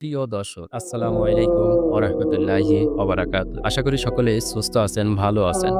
প্রিয় দর্শক, আসসালামু আলাইকুম ওরহমতুল্লাহি ওবারাকাত। আশা করি সকলে সুস্থ আছেন, ভালো আছেন।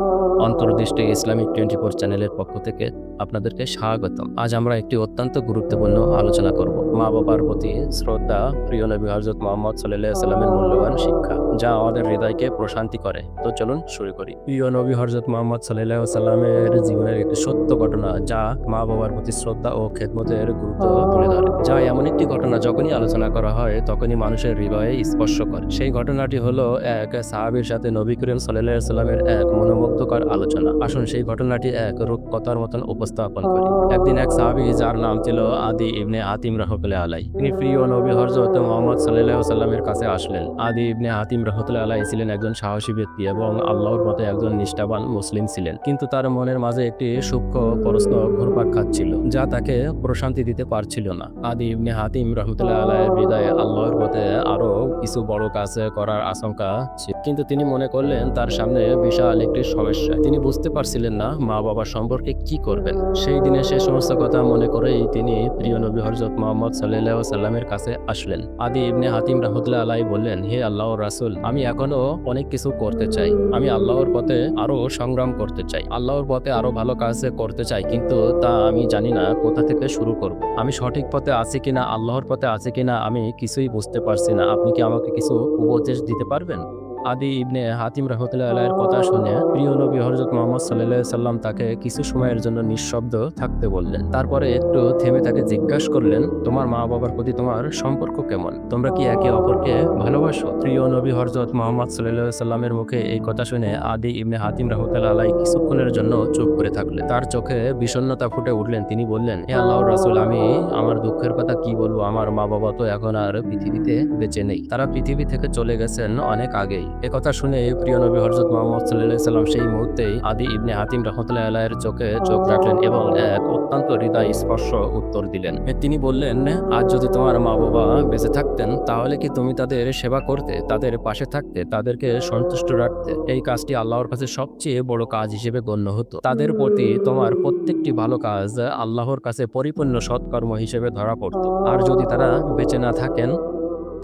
অন্তর্দৃষ্টি ইসলামিক টোয়েন্টি ফোর চ্যানেলের পক্ষ থেকে আপনাদেরকে স্বাগতম। আজ আমরা একটি অত্যন্ত গুরুত্বপূর্ণ আলোচনা করব। মা বাবার প্রতি শ্রদ্ধা, প্রিয় নবী হজরত মোহাম্মদ সাল্লাহ সাল্লামের মূল্যবান শিক্ষা, যা আমাদের হৃদয়কে প্রশান্তি করে। তো চলুন শুরু করি। প্রিয় নবী হজরত মোহাম্মদ সাল্লাহ সাল্লামের জীবনের একটি সত্য ঘটনা, যা মা বাবার প্রতি শ্রদ্ধা ও খেদমতের গুরুত্ব তুলে ধরে। যা এমন একটি ঘটনা, যখনই আলোচনা করা হয় তখনই মানুষের হৃদয়ে স্পর্শ করে সেই ঘটনাটি হলো এক সাহাবীর সাথে নবী করিম সাল্লাহ সাল্লামের এক মনোমুগ্ধকর আলোচনা। আসুন সেই ঘটনাটি এক রূপকথার মতন উপস্থাপন করি। একদিন এক সাহাবী, যার নাম ছিল আদি ইবনে হাতিম রহমতুল্লাহ আলাই তিনি প্রিয় নবী হজরত মোহাম্মদ সাল্লাহ সাল্লামের কাছে আসলেন। আদি ইবনে হাতিম রহমতুল্লাহ আলাই ছিলেন একজন সাহসী ব্যক্তি এবং আল্লাহর মতে একজন নিষ্ঠাবান মুসলিম ছিলেন। কিন্তু তার মনের মাঝে একটি সূক্ষ্ম প্রশ্ন ঘুরপাক খাচ্ছিল, যা তাকে প্রশান্তি দিতে পারছিল না। আদি ইবনে হাতিম রহমতুল্লাহ আলাইয়ের বিদায় আল্লাহর পথে আরও কিছু বড় কাজ করার আশঙ্কা ছিল। কিন্তু তিনি মনে করলেন তার সামনে বিশাল একটি সমস্যা। তিনি বুঝতে পারছিলেন না মা বাবার সম্পর্কে কি করবেন। সেই দিনে সে সমস্ত কথা মনে করেই তিনি প্রিয় নবী হজরত মোহাম্মদ সাল্লাহ সাল্লামের কাছে আসলেন। আদি ইবনে হাতিম রহমতুল্লাহ আলাই বললেন, হে আল্লাহর রাসুল, আমি এখনও অনেক কিছু করতে চাই। আমি আল্লাহর পথে আরও সংগ্রাম করতে চাই। আল্লাহর পথে আরও ভালো কাজ করতে চাই, কিন্তু তা আমি জানি না কোথা থেকে শুরু করব। আমি সঠিক পথে আছি কিনা, আল্লাহর পথে আছি কিনা, আমি কিছুই বুঝতে পারছি না। আপনি কি আমাকে কিছু উপদেশ দিতে পারবেন? আদি ইবনে হাতিম রহমতুল্লাহ আলাইয়ের কথা শুনে প্রিয় নবী হজরত মোহাম্মদ সাল্লাহ সাল্লাম তাকে কিছু সময়ের জন্য নিঃশব্দ থাকতে বললেন। তারপরে একটু থেমে তাকে জিজ্ঞাসা করলেন, তোমার মা বাবার প্রতি তোমার সম্পর্ক কেমন? তোমরা কি একে অপরকে ভালোবাসো? প্রিয় নবী হজরত মোহাম্মদ সাল্লাহ সাল্লামের মুখে এই কথা শুনে আদি ইবনে হাতিম রহমতুল্লাহ আলাই কিছুক্ষণের জন্য চুপ করে থাকলেন। তার চোখে বিষণ্ণতা ফুটে উঠলেন। তিনি বললেন, হে আল্লাহর রাসুল, আমি আমার দুঃখের কথা কি বলব? আমার মা বাবা তো এখন আর পৃথিবীতে বেঁচে নেই। তারা পৃথিবী থেকে চলে গেছেন অনেক আগেই। কথা শুনে প্রিয় নবী হজরত মোহাম্মদ সাল্লাহ সাল্লাম সেই মুহূর্তেই আদি ইবনে হাতিম রহমতুল্লাহ আলাহের চোখে চোখ রাখলেন এবং এক অত্যন্ত হৃদয় স্পর্শ উত্তর দিলেন। তিনি বললেন, আজ যদি তোমার মা বাবা বেঁচে থাকতেন, তাহলে কি তুমি তাদের সেবা করতে, তাদের পাশে থাকতে, তাদেরকে সন্তুষ্ট রাখতে? এই কাজটি আল্লাহর কাছে সবচেয়ে বড় কাজ হিসেবে গণ্য হতো। তাদের প্রতি তোমার প্রত্যেকটি ভালো কাজ আল্লাহর কাছে পরিপূর্ণ সৎকর্ম হিসেবে ধরা পড়তো। আর যদি তারা বেঁচে না থাকেন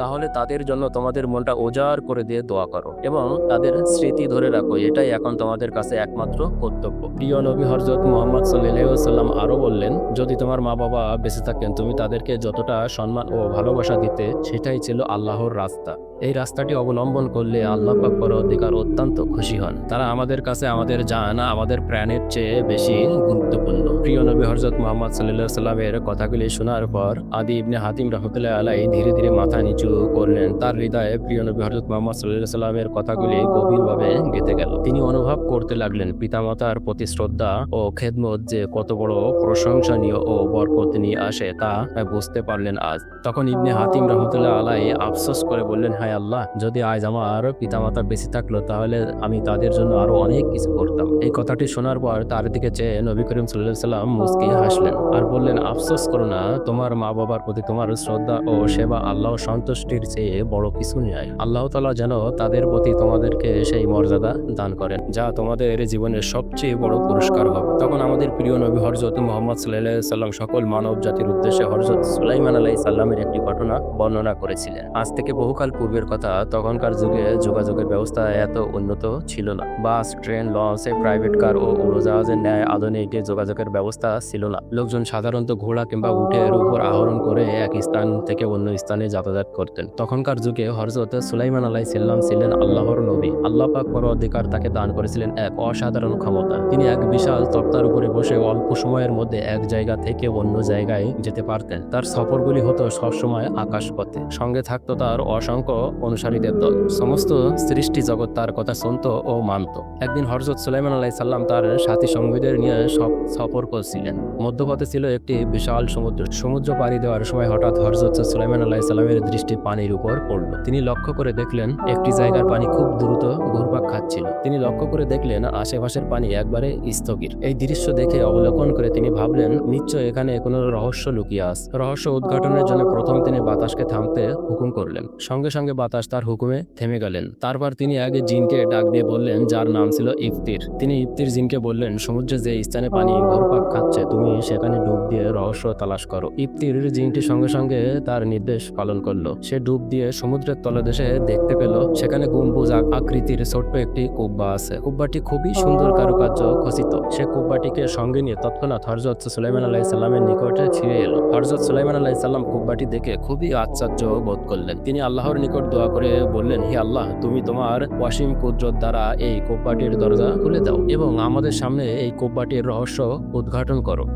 তাহলে তাদের জন্য তোমাদের মনটা ওজার করে দিয়ে দোয়া করো এবং তাদের স্মৃতি ধরে রাখো, এটাই এখন তোমাদের কাছে একমাত্র কর্তব্য। প্রিয় নবী হরজত মোহাম্মদ সাল্লাম আরও বললেন, যদি তোমার মা বাবা বেঁচে থাকেন, তুমি তাদেরকে যতটা সম্মান ও ভালোবাসা দিতে, সেটাই ছিল আল্লাহর রাস্তা। এই রাস্তাটি অবলম্বন করলে আল্লাহ পাক অধিকার অত্যন্ত খুশি হন। তারা আমাদের কাছে আমাদের জান, আমাদের প্রাণের চেয়ে বেশি গুরুত্বপূর্ণ। প্রিয় নবী হরজত মোহাম্মদ সাল্লাহ সাল্লামের কথাগুলি শোনার পর আদি ইবনে হাতিম রহমতুল্লাহ আলাই ধীরে ধীরে মাথা নিচু করলেন। তার হৃদয়ে প্রিয় নবী হরজত মোহাম্মদ সাল্লাহ সাল্লামের কথাগুলি গভীরভাবে গেঁথে গেল। তিনি অনুভব করতে লাগলেন পিতামাতার প্রতি শ্রদ্ধা ও খেদমত যে কত বড় প্রশংসনীয় ও বরকত নিয়ে আসে তা বুঝতে পারলেন আজ। তখন ইবনে হাতিম রহমতুল্লাহ আলাই আফসোস করে বললেন, হায় আল্লাহ, যদি আজ আমার পিতামাতা বেঁচে থাকল, তাহলে আমি তাদের জন্য আরও অনেক কিছু করতাম। এই কথাটি শোনার পর তার দিকে চেয়ে নবী করিম সাল্লাহ সাল্লাম মুসকি হাসলেন। আর বললেন, আফসোস করো না, তোমার মা বাবার প্রতি তোমার শ্রদ্ধা ও সেবা আল্লাহ সন্তুষ্টির চেয়ে বড় কিছু নয় আল্লাহ তালা যেন তাদের প্রতি তোমাদেরকে সেই মর্যাদা দান করেন, যা তোমাদের জীবনের সবচেয়ে বড় পুরস্কার হবে। তখন আমাদের প্রিয় নবী হরজত মোহাম্মদ সাল্লাম সকল মানব জাতির উদ্দেশ্যে হরজত সুলাইমান আলাই সাল্লামের একটি ঘটনা বর্ণনা করেছিলেন। আজ থেকে বহুকাল পূর্বের কথা, তখনকার যুগে যোগাযোগের ব্যবস্থা এত উন্নত ছিল না। বাস, ট্রেন, লঞ্চে, প্রাইভেট কার ও উড়োজাহাজের ন্যায় আধুনিক যোগাযোগের ব্যবস্থা ছিল না। লোকজন সাধারণত ঘোড়া কিংবা উটের উপর আহরণ করে এক স্থান থেকে অন্য স্থানে যাতায়াত করতেন। তখনকার যুগে হরজত সুলাইমান আলাই সাল্লাম ছিলেন আল্লাহর নবী। আল্লাহ পাক পর অধিকার তাকে দান করেছিলেন এক অসাধারণ ক্ষমতা। তিনি এক বিশাল তক্তার উপরে বসে অল্প সময়ের মধ্যে এক জায়গা থেকে অন্য জায়গায় যেতে পারতেন। তার সফরগুলি হতো সবসময় আকাশপথে। সঙ্গে থাকতো তার অসংখ্য অনুসারীদের দল। সমস্ত সৃষ্টি জগৎ তার কথা শুনত ও মানত। একদিন হরজত সুলাইমান আলাই সাল্লাম তার সাথী সঙ্গীদের নিয়ে সব সফর করছিলেন। মধ্যপথে ছিল একটি বিশাল সমুদ্র। সমুদ্র পাড়ি দেওয়ার সময় হঠাৎ হরজত সুলাইমান আলাই সাল্লামের দৃষ্টি পানির উপর পড়ল। তিনি লক্ষ্য করে দেখলেন, একটি জায়গার পানি খুব দ্রুত ঘুরপাক খাচ্ছিল। তিনি লক্ষ্য করে দেখলেন, আশেপাশের পানি একবারে স্থগির এই দৃশ্য দেখে অবলোকন করে তিনি ভাবলেন, নিশ্চয় এখানে কোনো রহস্য লুকিয়ে আস রহস্য উদ্ঘাটনের জন্য প্রথম তিনি বাতাসকে থামতে হুকুম করলেন। সঙ্গে সঙ্গে বাতাস তার হুকুমে থেমে গেলেন। তারপর তিনি আগে জিনকে ডাক দিয়ে বললেন, যার নাম ছিল ইফতির। তিনি ইফতির জিনকে বললেন, সমুদ্রে যে স্থানে পানি ঘুরপাক খাচ্ছে, তুমি সেখানে ডুব দিয়ে রহস্য তালাশ করো। ইফতির জিনটি সঙ্গে সঙ্গে তার নির্দেশ পালন করল। সে ডুব দিয়ে সমুদ্রের তলদেশে দেখতে পেল, সেখানে গম্বুজ আকৃতির ছোট্ট একটি কুব্বা আছে। কুব্বাটি খুবই সুন্দর কারুকার্য খচিত সে কুব্বাটিকে সঙ্গে নিয়ে তৎক্ষণাৎ হরজত সুলাইমান আলাহিসাল্লামের নিকটে ছিঁড়ে এলো। হরজত সুলাইমান আলাহিসাল্লাম কুব্বাটি দেখে খুবই আশ্চর্য বোধ করলেন। তিনি আল্লাহর নিকট দোয়া করে বললেন, হে আল্লাহ, তুমি তোমার ওয়াসিম কুদরত দ্বারা এই কোব্বাটির দরজা খুলে দাও এবং আমাদের সামনে এই কোব্বাটির রহস্য উদ্ঘাটন করো।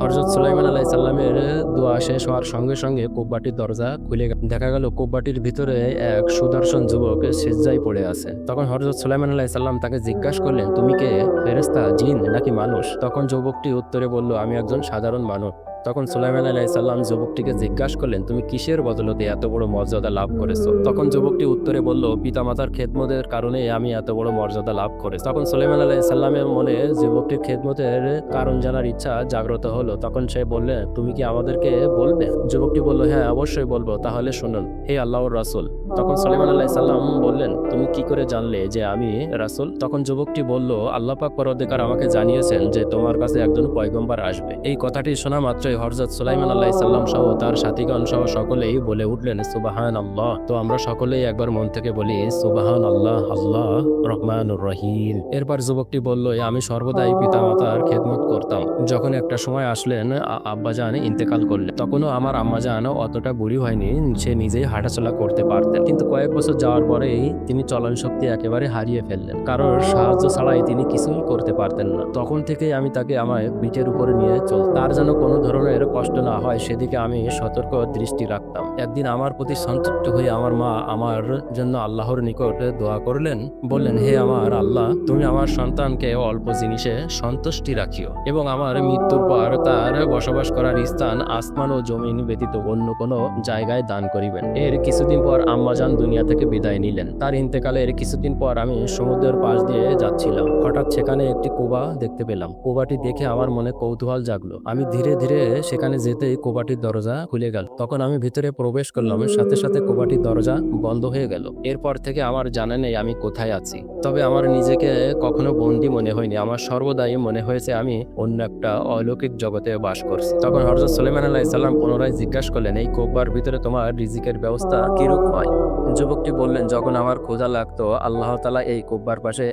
হরজত সুলাইমান আলাই সাল্লামের দোয়া শেষ হওয়ার সঙ্গে সঙ্গে কোব্বাটির দরজা খুলে দেখা গেল কোব্বাটির ভিতরে এক সুদর্শন যুবক সেজ্জায় পড়ে আছে। তখন হরজত সুলাইমান আলাই সাল্লাম তাকে জিজ্ঞাসা করলেন, তুমি কে? ফেরেস্তা জিন নাকি মানুষ? তখন যুবকটি উত্তরে বলল, আমি একজন সাধারণ মানুষ। তখন সুলাইমান আলাই সাল্লাম যুবকটিকে জিজ্ঞাসা করলেন, তুমি কিসের বদলতে এত বড় মর্যাদা লাভ করেছ? তখন যুবকটি উত্তরে বলল, পিতামাতার খেদমতের কারণে আমি এত বড় মর্যাদা লাভ করেছি। তখন সুলাইমান আলাই সাল্লামের মনে যুবকটির খেদমতের কারণ জানার ইচ্ছা জাগ্রত হলো। তখন সে বললেন তুমি কি আমাদেরকে বলবে? যুবকটি বলল হ্যাঁ অবশ্যই বলব, তাহলে শুনুন, হে আল্লাহর রাসুল। তখন সুলাইমান আলাই সাল্লাম বললেন, তুমি কি করে জানলে যে আমি রাসূল? তখন যুবকটি বলল, আল্লাহ পাক পরদিকার আমাকে জানিয়েছেন যে তোমার কাছে একজন পয়গম্বার আসবে। এই কথাটি শোনা মাত্রই হরজত সুলাইমান আল্লাহ সাল্লাম সহ তার সাথীগণ সহ সকলেই বলে উঠলেন সুবাহান আল্লাহ তো আমরা সকলেই একবার মন থেকে বলি সুবাহান আল্লাহ আল্লাহ রহমানুর রহিম। এরপর যুবকটি বলল আমি সর্বদাই পিতা মাতার খেদমত করতাম। যখন একটা সময় আসলেন আব্বাজান ইন্তেকাল করলেন। তখনও আমার আম্মাজান অতটা বুড়ি হয়নি, সে নিজেই হাঁটাচলা করতে পারতেন। কিন্তু কয়েক বছর যাওয়ার পরেই তিনি চলন শক্তি একেবারে হারিয়ে ফেললেন। কারোর সাহায্য ছাড়াই তিনি কিছুই করতে পারতেন না। তখন থেকেই আমি তাকে আমার পিঠের উপরে নিয়ে চল তার যেন কোনো ধরনের কষ্ট না হয়, সেদিকে আমি সতর্ক দৃষ্টি রাখতাম। একদিন আমার প্রতি সন্তুষ্ট হয়ে আমার মা আমার জন্য আল্লাহর নিকট দোয়া করলেন, বললেন, হে আমার আল্লাহ, তুমি আমার সন্তানকে অল্প জিনিসে সন্তুষ্টি রাখিও এবং আমার মৃত্যুর পর তার বসবাস করার স্থান, আসমান ও জমিন ব্যতীত অন্য কোনো জায়গায় দান করিবেন। এর কিছুদিন পর আম্মাজান দুনিয়া থেকে বিদায় নিলেন। তার ইন্তেকালের কিছুদিন পর আমি সমুদ্রের পাশ দিয়ে যাচ্ছিলাম। হঠাৎ সেখানে একটি কোবা দেখতে পেলাম। কোবাটি দেখে আমার মনে কৌতূহল জাগলো। আমি ধীরে ধীরে সেখানে যেতেই কোবাটির দরজা খুলে গেল। তখন আমি ভিতরে প্রবেশ করলাম সাথে সাথে কোবাটির দরজা বন্ধ হয়ে গেল। এরপর থেকে আমার জানা নেই আমি কোথায় আছি। তবে আমার নিজেকে কখনো বন্দি মনে হয়নি। আমার সর্বদাই মনে হয়েছে আমি অন্য একটা অলৌকিক জগতে বাস করছি। তখন হরজত সুলেমান আলাহ সাল্লাম পুনরায় জিজ্ঞাসা করলেন, এই কোব্বার ভিতরে তোমার রিজিকের ব্যবস্থা কিরূপ হয়? যুবকটি বললেন, যখন আমার ক্ষুধা লাগতো, আল্লাহ তালা এই কোব্বার পাশে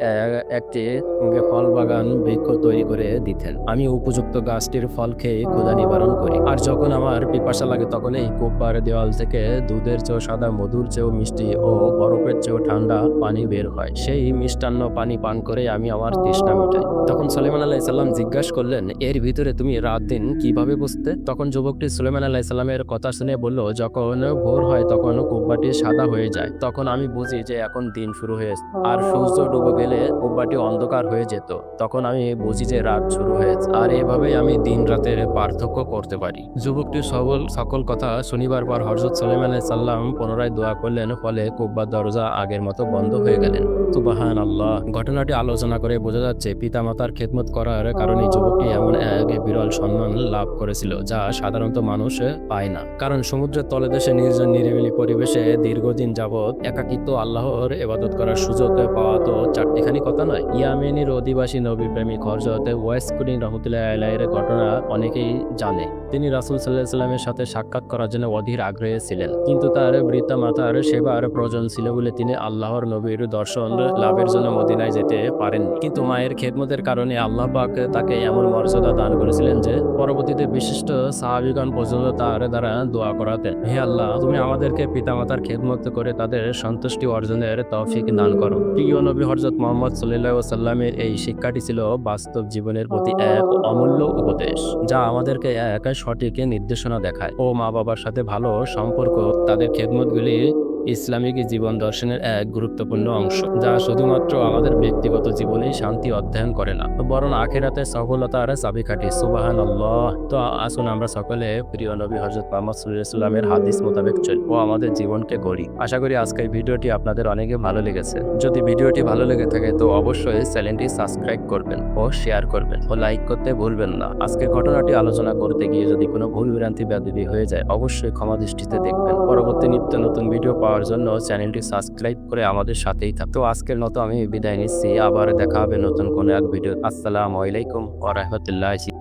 একটি ফল বাগান বৃক্ষ তৈরি করে দিতেন। আমি উপযুক্ত গাছটির ফল খেয়ে ক্ষুধা নিবারণ করি। আর যখন আমার পিপাসা লাগে, তখন এই কোব্বার দেওয়াল থেকে দুধের চেয়েও সাদা, মধুর চেয়েও মিষ্টি ও বরফের চেয়েও ঠান্ডা পানি বের হয়। সেই মিষ্টান্ন পানি পান করে আমি আমার তৃষ্ণা মেটাই। সুলেমান আলাহ সাল্লাম জিজ্ঞাসা করলেন এর ভিতরে তুমি রাত দিন কীভাবে বুঝতে তখন যুবকটি সুলেমান আলাহ সাল্লামের কথা শুনে বলল যখন ভোর হয় তখন কুব্বাটি সাদা হয়ে যায়। তখন আমি বুঝি যে এখন দিন শুরু হয়েছে আর সূর্য ডুবে গেলে কুব্বাটি অন্ধকার হয়ে যেত। তখন আমি বুঝি যে রাত শুরু হয়েছে আর এভাবেই আমি দিন রাতের পার্থক্য করতে পারি। যুবকটি সবল সকল কথা শনিবার পর হরজত সুলেমান সাল্লাম পুনরায় দোয়া করলেন ফলে কুব্বার দরজা আগের মতো বন্ধ হয়ে গেলেন। সুবাহান আল্লাহ ঘটনাটি আলোচনা করে বোঝা যাচ্ছে পিতামাতার খেদমত করার কারণে যুবকটি এমন এক বিরল সম্মান লাভ করেছিল, যা সাধারণত মানুষ পায় না। কারণ সমুদ্রের তলে দেশে নির্জন নিরিবিলি পরিবেশে দীর্ঘদিন যাবৎ একাকিত্ব, আল্লাহর এবাদত করার সুযোগ পাওয়া তো চারটিখানি কথা নয়। ইয়ামেনির অধিবাসী নবী প্রেমিক হরজত ওয়েস্ট কুরিন রহমতুল্লাহ আলাইয়ের ঘটনা অনেকেই জানে। তিনি রাসুল সাল্লাহ সাল্লামের সাথে সাক্ষাৎ করার জন্য অধীর আগ্রহী ছিলেন। কিন্তু তার বৃদ্ধা মাতার সেবার প্রয়োজন ছিল বলে তিনি আল্লাহর নবীর দর্শন লাভের জন্য মদিনায় যেতে পারেন কিন্তু মায়ের খেদমতের কারণে আল্লাহ পাক তাকে এমন মর্যাদা দান করেছিলেন যে পরবর্তীতে বিশিষ্ট সাহাবিগণ পর্যন্ত তার দ্বারা দোয়া করাতেন। হে আল্লাহ, তুমি আমাদেরকে পিতামাতার খেদমত করে তাদের সন্তুষ্টি অর্জনের তৌফিক দান করো। প্রিয় নবী হরজত মোহাম্মদ সাল্লাহ সাল্লামের এই শিক্ষাটি ছিল বাস্তব জীবনের প্রতি এক অমূল্য উপদেশ, যা আমাদেরকে এক সঠিক নির্দেশনা দেখায় ও মা বাবার সাথে ভালো সম্পর্ক তাদের খেদমতগুলি ইসলামিক জীবন দর্শনের এক গুরুত্বপূর্ণ অংশ, যা শুধুমাত্র আমাদের ব্যক্তিগত জীবনে শান্তি অধ্যয়ন করে না, বরং আখেরাতে সফলতার চাবিকাঠি। সুবাহান আল্লাহ তো আসুন আমরা সকলে প্রিয় নবী হজরত মোহাম্মদ সাল্লামের হাদিস মোতাবেক চল ও আমাদের জীবনকে গড়ি। আশা করি আজকের ভিডিওটি আপনাদের অনেকে ভালো লেগেছে। যদি ভিডিওটি ভালো লেগে থাকে, তো অবশ্যই চ্যানেলটি সাবস্ক্রাইব করবেন ও শেয়ার করবেন ও লাইক করতে ভুলবেন না। আজকের ঘটনাটি আলোচনা করতে গিয়ে যদি কোনো ভুল ভ্রান্তি ব্যাধি হয়ে যায়, অবশ্যই ক্ষমা দৃষ্টিতে দেখবেন। পরবর্তী নিত্য নতুন ভিডিও পাওয়ার জন্য চ্যানেলটি সাবস্ক্রাইব করে আমাদের সাথেই থাকতো আজকের মতো আমি বিদায় নিচ্ছি। আবার দেখা হবে নতুন কোনো এক ভিডিও। আসসালামু আলাইকুম ওয়া রাহমাতুল্লাহি।